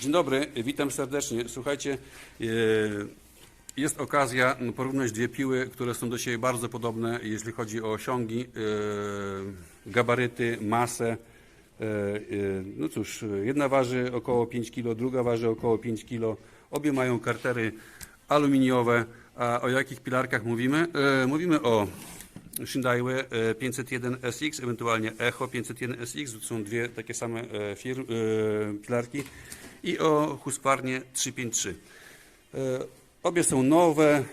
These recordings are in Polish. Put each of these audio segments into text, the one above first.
Dzień dobry, witam serdecznie. Słuchajcie, e, jest okazja porównać dwie piły, które są do siebie bardzo podobne, jeśli chodzi o osiągi, e, gabaryty, masę. E, No cóż, jedna waży około 5 kg, druga waży około 5 kg. Obie mają kartery aluminiowe. A o jakich pilarkach mówimy? Mówimy o Shindaiwa e, 501 SX, ewentualnie Echo 501 SX, to są dwie takie same fir, e, pilarki i o Husqvarnie 353. E, Obie są nowe, e,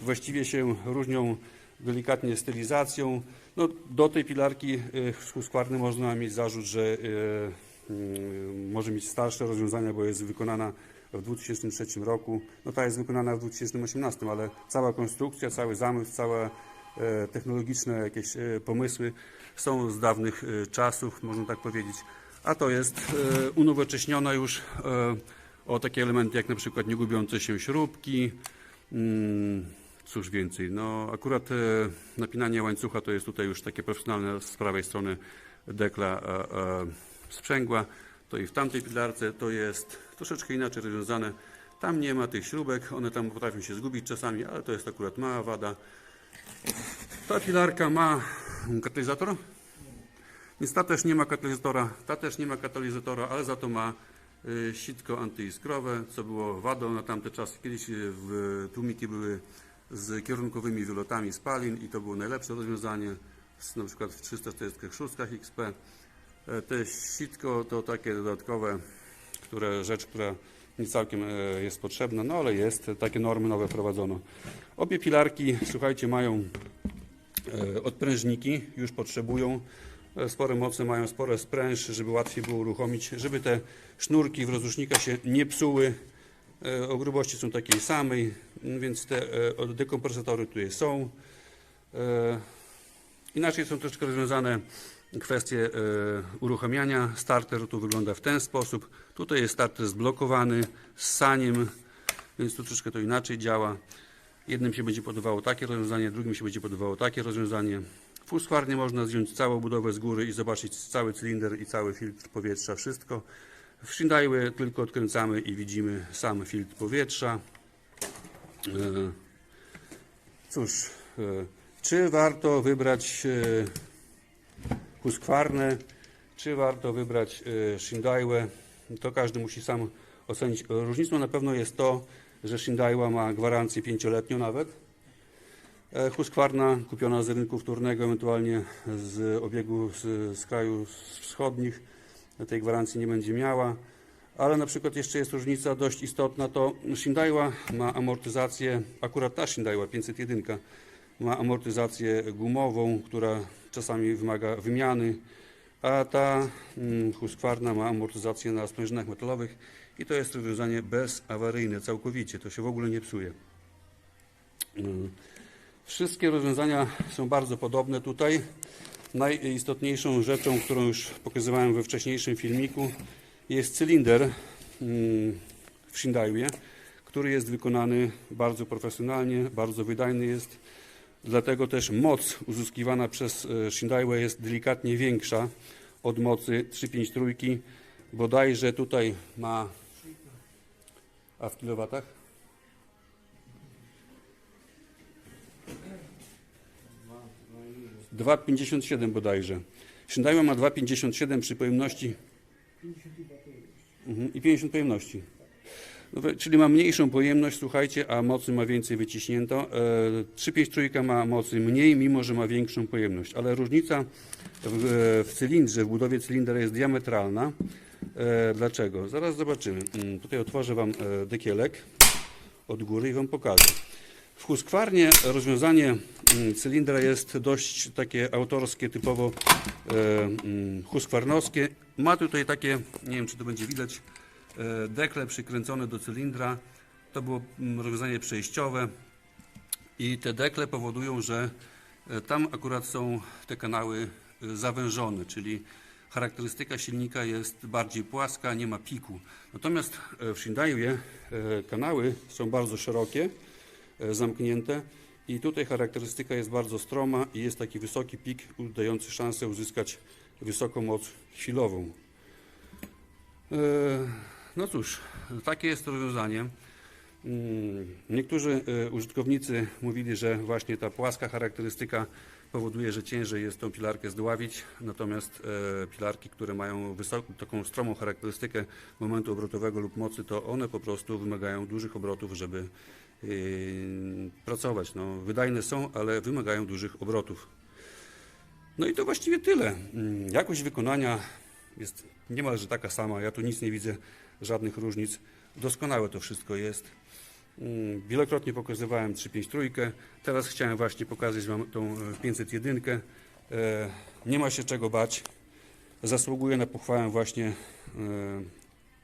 właściwie się różnią delikatnie stylizacją. No, do tej pilarki e, z Husqvarny można mieć zarzut, że mm, może mieć starsze rozwiązania, bo jest wykonana w 2003 roku. No ta jest wykonana w 2018, ale cała konstrukcja, cały zamysł, całe technologiczne jakieś pomysły są z dawnych czasów, można tak powiedzieć. A to jest e, unowocześniona już e, o takie elementy jak na przykład niegubiące się śrubki. Mm, Cóż więcej, no akurat e, napinanie łańcucha to jest tutaj już takie profesjonalne z prawej strony dekla sprzęgła. To i w tamtej pilarce to jest troszeczkę inaczej rozwiązane. Tam nie ma tych śrubek, one tam potrafią się zgubić czasami, ale to jest akurat mała wada. Ta pilarka ma katalizator, więc ta też nie ma katalizatora, ta też nie ma katalizatora, ale za to ma y, sitko antyiskrowe, co było wadą na tamte czasy. Kiedyś y, w, tłumiki były z kierunkowymi wylotami spalin i to było najlepsze rozwiązanie, na przykład w 346 XP. E, Te sitko to takie dodatkowe, które, rzecz, która nie całkiem e, jest potrzebna, no ale jest, takie normy nowe wprowadzono. Obie pilarki, słuchajcie, mają E, Odprężniki już potrzebują spore moce, mają spore spręż, żeby łatwiej było uruchomić, żeby te sznurki w rozrusznikach się nie psuły. E, O grubości są takiej samej, więc te e, dekompresatory tutaj są. E, Inaczej są troszeczkę rozwiązane kwestie uruchamiania. Starter tu wygląda w ten sposób. Tutaj jest starter zblokowany z saniem, więc tu troszeczkę to inaczej działa. Jednym się będzie podobało takie rozwiązanie, drugim się będzie podobało takie rozwiązanie. W można zdjąć całą budowę z góry i zobaczyć cały cylinder i cały filtr powietrza, wszystko. W Shindaiwie tylko odkręcamy i widzimy sam filtr powietrza. E, Cóż, e, czy warto wybrać e, Husqvarnę, czy warto wybrać Shindaiwę, to każdy musi sam ocenić. Różnicą na pewno jest to, że Shindaiwa ma gwarancję pięcioletnią nawet. E, Husqvarna kupiona z rynku wtórnego, ewentualnie z obiegu z, z wschodnich, tej gwarancji nie będzie miała. Ale na przykład jeszcze jest różnica dość istotna, to Shindaiwa ma amortyzację, akurat ta Shindaiwa 501 ma amortyzację gumową, która czasami wymaga wymiany, a ta mm, Husqvarna ma amortyzację na sprężynach metalowych i to jest rozwiązanie bezawaryjne całkowicie, to się w ogóle nie psuje. Wszystkie rozwiązania są bardzo podobne tutaj. Najistotniejszą rzeczą, którą już pokazywałem we wcześniejszym filmiku, jest cylinder mm, w Shindaiwie, który jest wykonany bardzo profesjonalnie, bardzo wydajny jest. Dlatego też moc uzyskiwana przez e, Shindaiwa jest delikatnie większa od mocy 353. Bodajże tutaj ma. A w kilowatach? Dwa pięćdziesiąt siedem bodajże. Shindaiwa ma 2,57 przy pojemności Mhm, i 50 pojemności. No Czyli ma mniejszą pojemność, słuchajcie, a mocy ma więcej wyciśnięto. E, 353 ma mocy mniej, mimo że ma większą pojemność, ale różnica w, w cylindrze, w budowie cylindra jest diametralna. E, dlaczego? Zaraz zobaczymy. Mm, Tutaj otworzę Wam e, dekielek od góry i Wam pokażę. W Husqvarnie rozwiązanie mm, cylindra jest dość takie autorskie, typowo e, mm, husqvarnowskie. Ma tutaj takie, nie wiem czy to będzie widać, e, dekle przykręcone do cylindra. To było mm, rozwiązanie przejściowe i te dekle powodują, że e, tam akurat są te kanały zawężone, czyli charakterystyka silnika jest bardziej płaska, nie ma piku. Natomiast w Shindaiwie kanały są bardzo szerokie, zamknięte i tutaj charakterystyka jest bardzo stroma i jest taki wysoki pik, dający szansę uzyskać wysoką moc chwilową. E, no cóż, takie jest to rozwiązanie. Mm, Niektórzy e, użytkownicy mówili, że właśnie ta płaska charakterystyka powoduje, że ciężej jest tą pilarkę zdławić, natomiast e, pilarki, które mają wysoką, taką stromą charakterystykę momentu obrotowego lub mocy, to one po prostu wymagają dużych obrotów, żeby e, pracować. No, wydajne są, ale wymagają dużych obrotów. No i to właściwie tyle. Mm, Jakość wykonania jest niemalże taka sama. Ja tu nic nie widzę, żadnych różnic. Doskonałe to wszystko jest. Mm, Wielokrotnie pokazywałem 353. Teraz chciałem właśnie pokazać Wam tą e, 501. E, Nie ma się czego bać. Zasługuje na pochwałę właśnie e,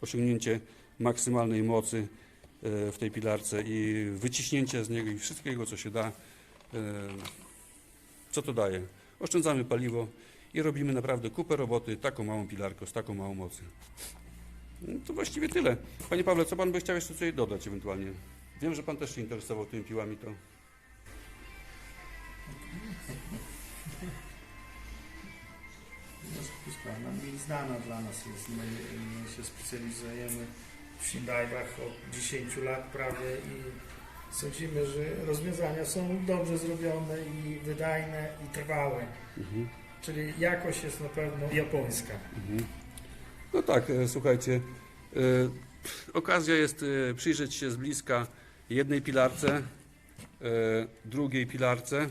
osiągnięcie maksymalnej mocy e, w tej pilarce i wyciśnięcie z niego i wszystkiego, co się da. E, Co to daje? Oszczędzamy paliwo i robimy naprawdę kupę roboty taką małą pilarką, z taką małą mocy. No To właściwie tyle. Panie Pawle, co Pan by chciał jeszcze tutaj dodać ewentualnie? Wiem, że Pan też się interesował tymi piłami, to Sprawa mniej znana dla nas jest. My się specjalizujemy w Shindaiwach od 10 lat prawie i sądzimy, że rozwiązania są dobrze zrobione i wydajne i trwałe. mhm. Czyli jakość jest na pewno japońska. Mhm. No tak, e, słuchajcie, e, okazja jest e, przyjrzeć się z bliska jednej pilarce, drugiej pilarce.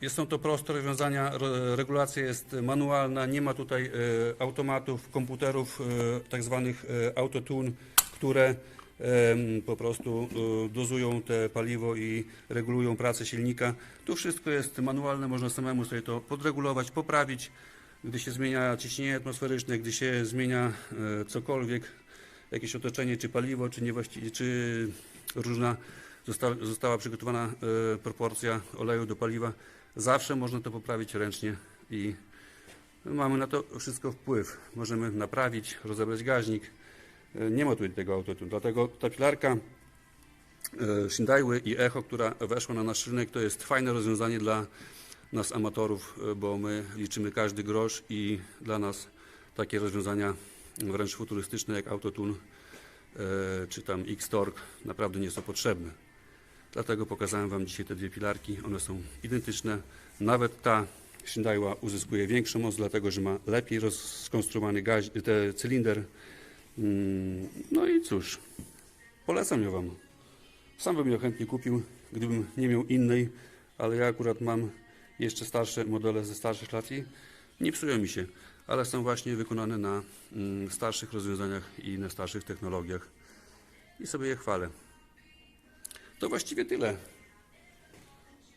Jest, są to proste rozwiązania, ro- regulacja jest manualna, nie ma tutaj e, automatów, komputerów, e, tak zwanych e, autotune, które po prostu dozują te paliwo i regulują pracę silnika. Tu wszystko jest manualne, można samemu sobie to podregulować, poprawić, gdy się zmienia ciśnienie atmosferyczne, gdy się zmienia cokolwiek, jakieś otoczenie, czy paliwo, czy czy różna zosta, została przygotowana proporcja oleju do paliwa. Zawsze można to poprawić ręcznie i mamy na to wszystko wpływ. Możemy naprawić, rozebrać gaźnik. E, Nie ma tutaj tego autotune, dlatego ta pilarka e, Shindaiły i Echo, która weszła na nasz rynek, to jest fajne rozwiązanie dla nas amatorów, e, bo my liczymy każdy grosz i dla nas takie rozwiązania wręcz futurystyczne jak autotune czy tam X-Torque naprawdę nie są potrzebne. Dlatego pokazałem Wam dzisiaj te dwie pilarki. One są identyczne. Nawet ta Shindaiwa uzyskuje większą moc, dlatego że ma lepiej roz- skonstruowany gaź, te cylinder. Mm, No i cóż, polecam ją Wam. Sam bym ją chętnie kupił, gdybym nie miał innej, ale ja akurat mam jeszcze starsze modele ze starszych lat i nie psują mi się, ale są właśnie wykonane na mm, starszych rozwiązaniach i na starszych technologiach i sobie je chwalę. To właściwie tyle.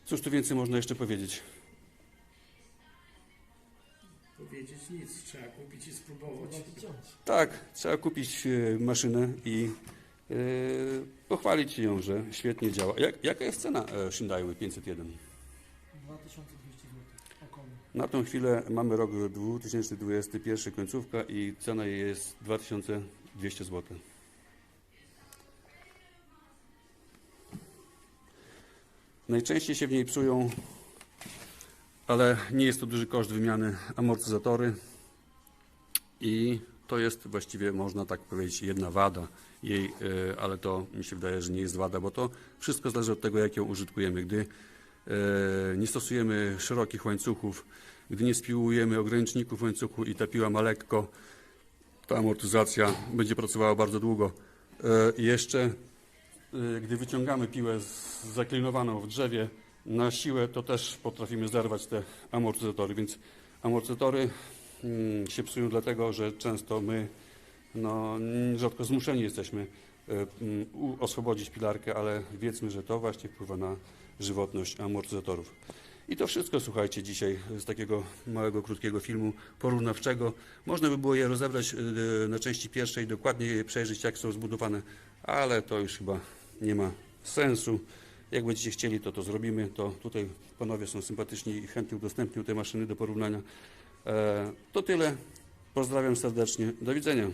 Cóż tu więcej można jeszcze powiedzieć? Powiedzieć nic, trzeba kupić i spróbować. Tak, trzeba kupić e, maszynę i e, pochwalić ją, że świetnie działa. Jak, jaka jest cena Shindaiły 501? 2200 zł około. Na tą chwilę mamy rok 2021, końcówka i cena jej jest 2200 zł. Najczęściej się w niej psują, ale nie jest to duży koszt wymiany amortyzatory i to jest właściwie, można tak powiedzieć, jedna wada jej, e, ale to mi się wydaje, że nie jest wada, bo to wszystko zależy od tego, jak ją użytkujemy. Gdy e, nie stosujemy szerokich łańcuchów, gdy nie spiłujemy ograniczników łańcuchu i ta piła ma lekko, ta amortyzacja będzie pracowała bardzo długo. E, jeszcze, gdy wyciągamy piłę zaklinowaną w drzewie na siłę, to też potrafimy zerwać te amortyzatory, więc amortyzatory mm, się psują dlatego, że często my no, rzadko zmuszeni jesteśmy e, mm, oswobodzić pilarkę, ale wiedzmy, że to właśnie wpływa na żywotność amortyzatorów. I to wszystko, słuchajcie, dzisiaj z takiego małego, krótkiego filmu porównawczego. Można by było je rozebrać e, na części pierwszej, dokładnie je przejrzeć, jak są zbudowane, ale to już chyba nie ma sensu. Jak będziecie chcieli, to to zrobimy. To tutaj panowie są sympatyczni i chętnie udostępnią te maszyny do porównania. E, To tyle. Pozdrawiam serdecznie. Do widzenia.